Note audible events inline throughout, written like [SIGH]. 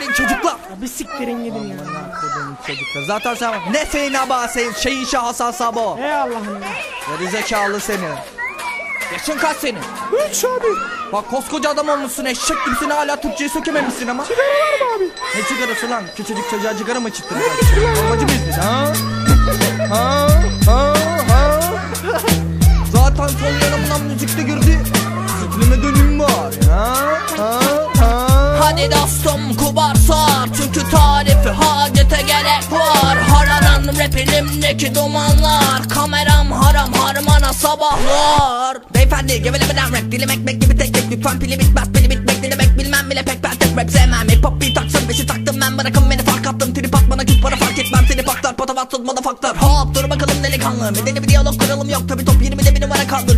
gidin çocuklar. Ya bir siktirin gidin ya. Çocuklar. Zaten sen ne senin aba senin şeyin şahı sabo. Ey Allah'ım ya. Geri zekalı seni. Yaşın kaç senin? Üç abi. Bak koskoca adam olmuşsun eşek gibisin hala Türkçeyi sökememişsin ama. Sigara var mı abi? Ne sigarası lan? Küçücük çocuğa sigara mı çıktın? Babacı mıyız biz ha? Ha? Ha? Ha? [LAUGHS] Zaten sol yanımdan müzik de girdi. Hadi dostum kubar sar Çünkü tarifi hacete gerek var. Hararan rap elimdeki dumanlar Kameram haram harmana sabahlar. Beyefendi gevelemeden rap dilim ekmek gibi tek tek Lütfen pili bitmez pili bitmek ne demek bilmem bile pek ben tek rap sevmem. Hip hop bir taksın beşi taktım ben bırakın beni fark attım. Trip at bana küt para fark etmem. Seni paklar patavatsız motherfucklar Hop dur bakalım delikanlı. Medeni bir diyalog kuralım yok. Tabi top 20'de bir numara kaldın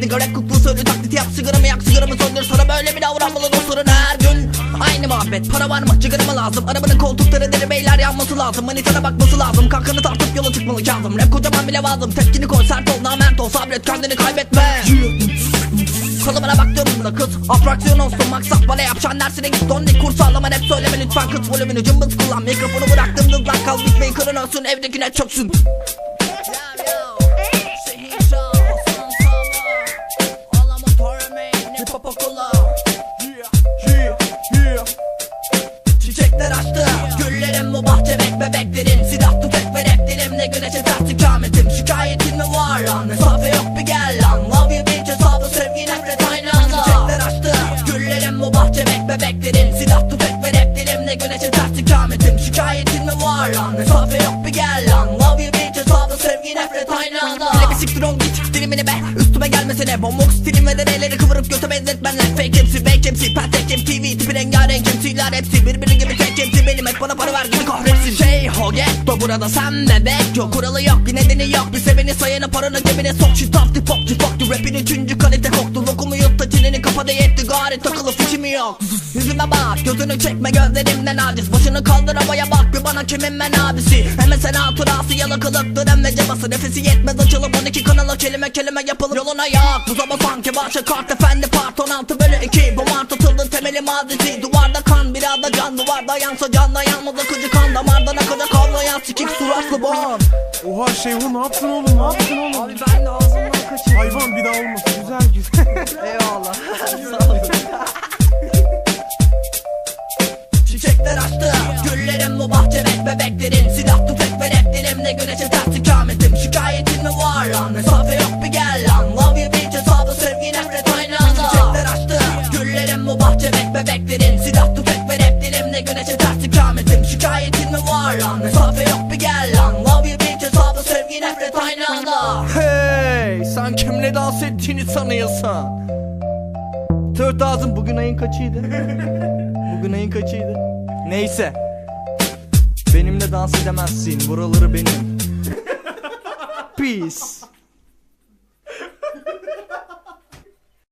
nigga rap kuklu söylü taklidi yap Sigaramı yak sigaramı söndür? Sana böyle bir davranmalı dostların her gün. Aynı muhabbet para var mı? Sigara mı lazım. Arabanın koltukları deri beyler yanması lazım. Manitana bakması lazım. Kalkanı tartıp yola çıkmalı kazım. Rap kocaman bile lazım. Tepkini koy sert ol nament ol. Sabret kendini kaybetme. Kalıbına baktığımda kız. Atraksiyon olsun maksat bana yapacağın dersine git Dondik kurs sağlama rap söyleme lütfen. Kız volümünü cımbız kullan. Mikrofonu bıraktım hızlan. Kal bitmeyi kırın olsun evdekine çöksün Silah tüfek ve rap dilimle güneşe ters ikametim Şikayetin mi var lan? Mesafe yok bir gel lan. Love you bitch hesabı sevgi nefret aynı anda Çiçekler açtı. Güllerim bu bahçe bek bebeklerin. Silah tüfek ve rap dilimle güneşe ters ikametim Şikayetin mi var lan? Mesafe yok bir gel dilimini be. Üstüme gelmesene. Bombok stilim ve deneleri kıvırıp göte benzetmenler. Fake hepsi fake hepsi Pentek TV tipi rengarenk MC'ler hepsi Birbiri gibi tek hepsi benim et bana para ver gibi kahretsin. Şey ho getto burada sen bebek yok Kuralı yok bir nedeni yok. Bir seveni sayanı paranı cebine sok. Tip hop tip hop Rapin üçüncü kalite koktu. Lokumu yut da çeneni kafada yetti. Gari takılı fişimi yok. Yüzüme bak gözünü çekme gözlerimden aciz. Başını kaldır havaya bak bir bana kimin ben abisi Hemen sen hatırası yalakalık dönem cabası Nefesi yetmez açılıp 12 kanala kelime kelime yapılıp Yoluna yak. Bu zaman sanki başa kart efendi part. 16 bölü 2 Bu mart atıldı temeli mazisi. Duvarda kan biraz da can duvarda yansa canla yanmaz akıcı kan Damardan akacak avlayan sikik suratlı bomb Oha Şeyhu ne yaptın oğlum ne yaptın oğlum? Abi ben de ağzımdan kaçırdım. Hayvan bir daha olmasın. Güzel güzel. Bebeklerin Silah tüfek ve rap dilimle güneşe ters ikametim Şikayetin mi var lan. Mesafe yok bir gel lan. Love you bitch hesabı sevgi nefret aynı anda Çiçekler açtı. Güllerim bu bahçe bek bebeklerin. Silah tüfek ve rap dilimle güneşe ters ikametim Şikayetin mi var lan. Mesafe yok bir gel lan. Love you bitch hesabı sevgi nefret aynı anda Hey sen kimle dans ettiğini sanıyorsun? Tört ağzım bugün ayın kaçıydı? [LAUGHS] bugün ayın kaçıydı? Neyse. Benimle dans edemezsin. Buraları benim.